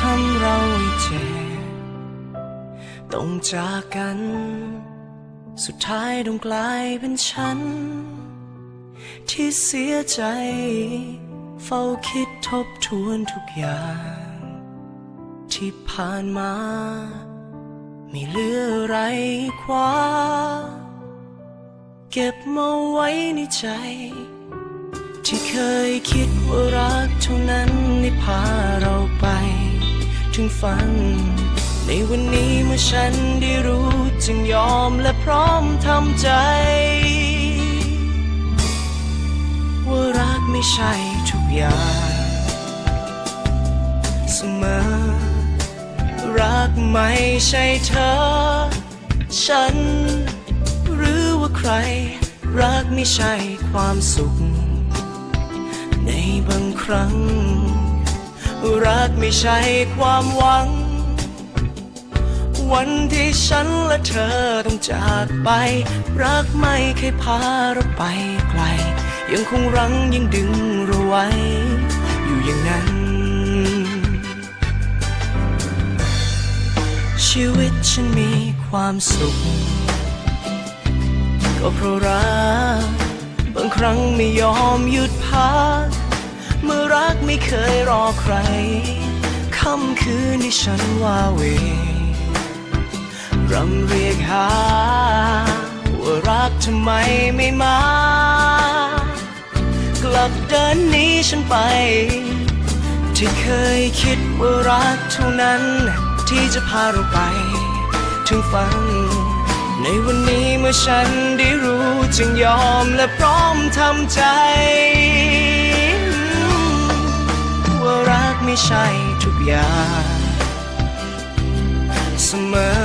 ทำเราให้เจ็บต้องจากกัน สุดท้ายต้องกลายเป็นฉัน ที่เสียใจ เฝ้าคิดทบทวนทุกอย่าง ที่ผ่านมา ไม่เหลืออะไรคว้า เก็บมาไว้ในใจ ที่เคยคิดว่ารักเท่านั้นได้พาเราไป ถึงฝัน ในวันนี้เมื่อฉันได้รู้จึงยอมและพร้อมทำใจ ว่ารักไม่ใช่ทุกอย่างเสมอ รักไม่ใช่เธอ ฉัน หรือว่าใคร รักไม่ใช่ความสุข ในบางครั้ง รักไม่ใช่ความหวัง วันที่ฉันและเธอต้องจากไป รักไม่เคยพาเราไปไกล ยังคงรั้งยังดึงเราไว้ อยู่อย่างนั้น ชีวิตฉันมีความสุข ก็เพราะรัก บางครั้งไม่ยอมหยุดพัก เมื่อรักไม่เคยรอใคร ค่ำคืนที่ฉันว่าเวรำเรียกหา ว่ารักทำไมไม่มา กลับเดินนี้ฉันไป ที่เคยคิดว่ารักเท่านั้น ที่จะพาเราไป ถึงฝัน ในวันนี้เมื่อฉันได้รู้จึงยอมและพร้อมทำใจ ไม่ใช่ทุกอย่างเสมอ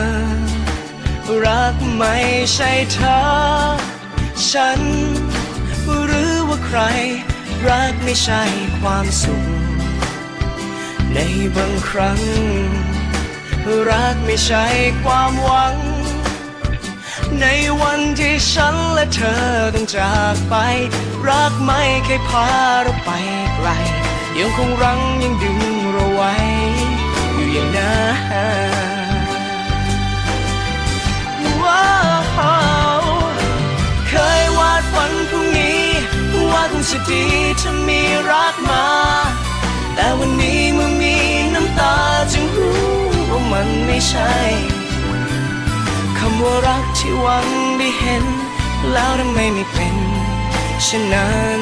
รักไม่ใช่เธอ ฉัน หรือว่าใคร รักไม่ใช่ความสุข ในบางครั้ง รักไม่ใช่ความหวัง ในวันที่ฉันและเธอต้องจากไป รักไม่เคยพาเราไปไกล ยังคงรั้งยังดึงเราไว้ อยู่อย่างนั้นว้าวเคยวาดฝันพรุ่งนี้ว่าคงจะดีถ้ามีรักมา แต่วันนี้เมื่อมีน้ำตาจึงรู้ว่ามันไม่ใช่คำว่ารักที่หวังได้เห็น แล้วทำไมไม่เป็นเช่นนั้น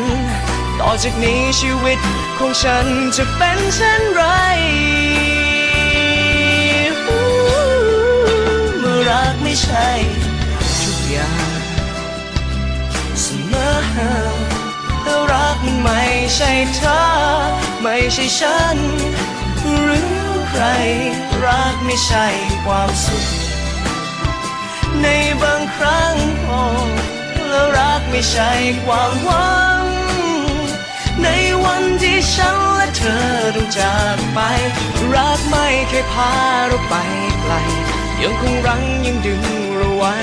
อจากนี้ชีวิตของฉันจะเป็นเช่นไรเมื่อรักไม่ใช่ทุกอย่างเสมอแล้วรักมันไม่ใช่เธอ ไม่ใช่ฉัน หรือใคร รักไม่ใช่ความสุข ในบางครั้งโอ้แล้วรักไม่ใช่ความหวัง ต้องจากไป รักไม่เคยพาเราไปไกล ยังคงรั้งยังดึงเราไว้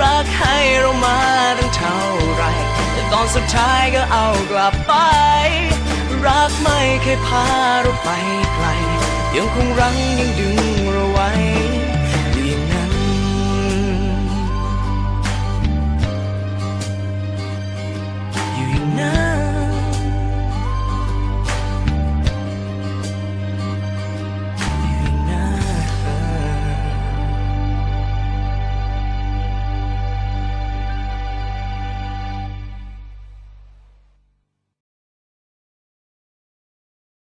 รักให้เรามาตั้งเท่าไร แต่ตอนสุดท้ายก็เอากลับไป รักไม่เคยพาเราไปไกล ยังคงรั้งยังดึงเราไว้